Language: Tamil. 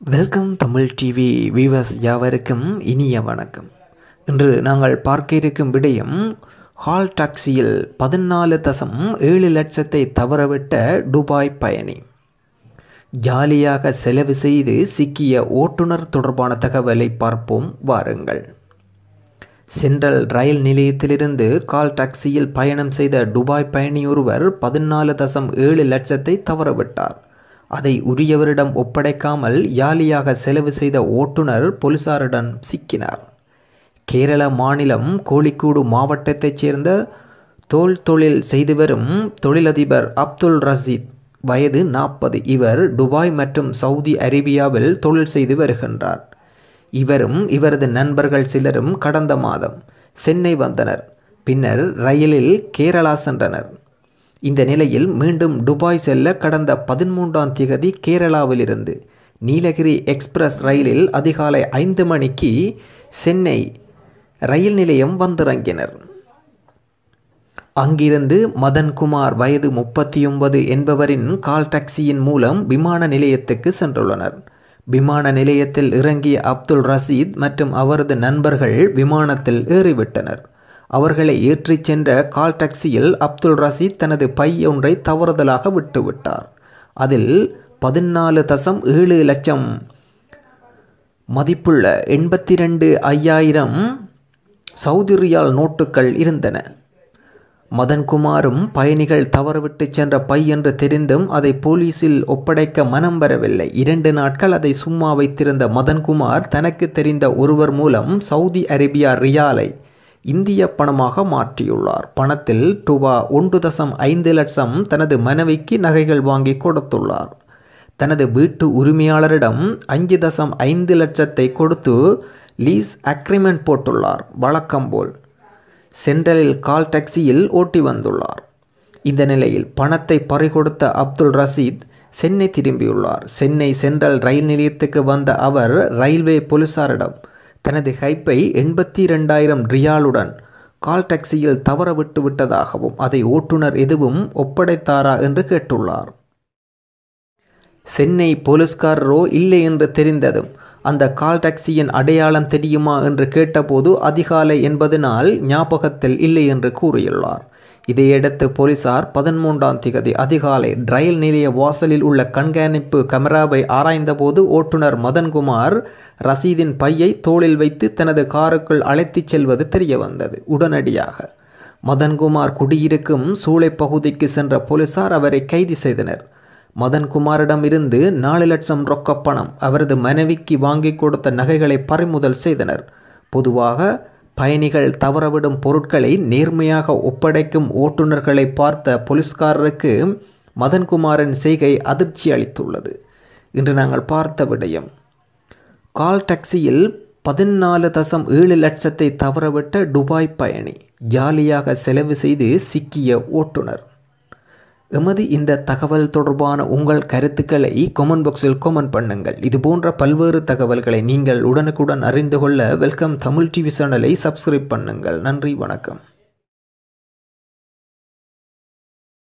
வெல்கம் தமிழ் டிவி வியூவர்ஸ் யாவருக்கும் இனிய வணக்கம். இன்று நாங்கள் பார்க்க இருக்கும் விடயம் ஹால் டாக்ஸியில் பதினாலு தசம் ஏழு லட்சத்தை தவறவிட்ட துபாய் பயணி. ஜாலியாக செலவு செய்து சிக்கிய ஓட்டுநர் தொடர்பான தகவலை பார்ப்போம் வாருங்கள். சென்ட்ரல் ரயில் நிலையத்திலிருந்து கால் டாக்ஸியில் பயணம் செய்த துபாய் பயணி ஒருவர் பதினாலு தசம் ஏழு லட்சத்தை தவறவிட்டார். அதை உரியவரிடம் ஒப்படைக்காமல் யாலியாக செலவு செய்த ஓட்டுநர் போலீசாரிடம் சிக்கினார். கேரள மாநிலம் கோழிக்கூடு மாவட்டத்தைச் சேர்ந்த தோல் தொழில் செய்து வரும் தொழிலதிபர் அப்துல் ரசீத் வயது நாற்பது. இவர் துபாய் மற்றும் சவுதி அரேபியாவில் தொழில் செய்து வருகின்றார். இவரும் இவரது நண்பர்கள் சிலரும் கடந்த மாதம் சென்னை வந்தனர். பின்னர் ரயிலில் கேரளா சென்றனர். இந்த நிலையில் மீண்டும் துபாய் செல்ல கடந்த பதிமூன்றாம் திகதி கேரளாவிலிருந்து நீலகிரி எக்ஸ்பிரஸ் ரயிலில் அதிகாலை ஐந்து மணிக்கு சென்னை ரயில் நிலையம் வந்திறங்கினர். அங்கிருந்து மதன்குமார் வயது முப்பத்தி ஒன்பது என்பவரின் கால் டாக்ஸியின் மூலம் விமான நிலையத்துக்கு சென்றுள்ளனர். விமான நிலையத்தில் இறங்கிய அப்துல் ரஷீத் மற்றும் அவரது நண்பர்கள் விமானத்தில் ஏறிவிட்டனர். அவர்களை ஏற்றிச் சென்ற கால் டாக்ஸியில் அப்துல் ரஷீத் தனது பை ஒன்றை தவறுதலாக விட்டுவிட்டார். அதில் பதினாலு தசம் ஏழு லட்சம் மதிப்புள்ள எண்பத்தி ரெண்டு ஐயாயிரம் சவுதி ரியால் நோட்டுகள் இருந்தன. மதன்குமாரும் பயணிகள் தவறுவிட்டு சென்ற பை என்று தெரிந்தும் அதை போலீசில் ஒப்படைக்க மனம் வரவில்லை. இரண்டு நாட்கள் அதை சும்மா வைத்திருந்த மதன்குமார் தனக்கு தெரிந்த ஒருவர் மூலம் சவுதி அரேபியா ரியாலை இந்திய பணமாக மாற்றியுள்ளார். பணத்தில் ரூபா ஒன்று தசம் ஐந்து லட்சம் தனது மனைவிக்கு நகைகள் வாங்கி கொடுத்துள்ளார். தனது வீட்டு உரிமையாளரிடம் அஞ்சு தசம் ஐந்து லட்சத்தை கொடுத்து லீஸ் அக்ரிமெண்ட் போட்டுள்ளார். வழக்கம் போல் சென்ட்ரலில் கால் டாக்ஸியில் ஓட்டி வந்துள்ளார். இந்த நிலையில் பணத்தை பறிகொடுத்த அப்துல் ரஷீத் சென்னை திரும்பியுள்ளார். சென்னை சென்ட்ரல் ரயில் நிலையத்துக்கு வந்த அவர் ரயில்வே போலீசாரிடம் தனது ஹைப்பை எண்பத்தி ரெண்டாயிரம் ரியாலுடன் கால் டாக்ஸியில் தவற விட்டு விட்டதாகவும் அதை ஓட்டுநர் எதுவும் ஒப்படைத்தாரா என்று கேட்டுள்ளார். சென்னை போலீஸ்காரரோ இல்லை என்று தெரிந்ததும் அந்த கால் டாக்ஸியின் அடையாளம் தெரியுமா என்று கேட்டபோது அதிகாலை என்பதனால் ஞாபகத்தில் இல்லை என்று கூறியுள்ளார். இதையடுத்து போலீசார் பதிமூன்றாம் திகதி அதிகாலை ரயில் நிலைய வாசலில் உள்ள கண்காணிப்பு கமராவை ஆராய்ந்தபோது ஓட்டுநர் மதன்குமார் ரசீதின் பையை தோளில் வைத்து தனது காருக்குள் அழைத்துச் செல்வது தெரியவந்தது. உடனடியாக மதன்குமார் குடியிருக்கும் சூளை பகுதிக்கு சென்ற போலீசார் அவரை கைது செய்தனர். மதன்குமாரிடம் இருந்து நாலு லட்சம் ரொக்க பணம் அவரது மனைவிக்கு வாங்கி கொடுத்த நகைகளை பறிமுதல் செய்தனர். பொதுவாக பயணிகள் தவறவிடும் பொருட்களை நேர்மையாக ஒப்படைக்கும் ஓட்டுநர்களை பார்த்த போலீஸ்காரருக்கு மதன்குமாரின் செய்கை அதிர்ச்சி அளித்துள்ளது. இன்று நாங்கள் பார்த்த விடயம். கால் டாக்ஸியில் பதினாலு தசம் ஏழு லட்சத்தை தவறவிட்ட டுபாய் பயணி ஜாலியாக செலவு செய்து சிக்கிய ஓட்டுநர். எமது இந்த தகவல் தொடர்பான உங்கள் கருத்துக்களை கொமெண்ட் பாக்ஸில் கொமெண்ட் பண்ணுங்கள். இது போன்ற பல்வேறு தகவல்களை நீங்கள் உடனுக்குடன் அறிந்து கொள்ள வெல்கம் தமிழ் டிவி சேனலை சப்ஸ்கிரைப் பண்ணுங்கள். நன்றி வணக்கம்.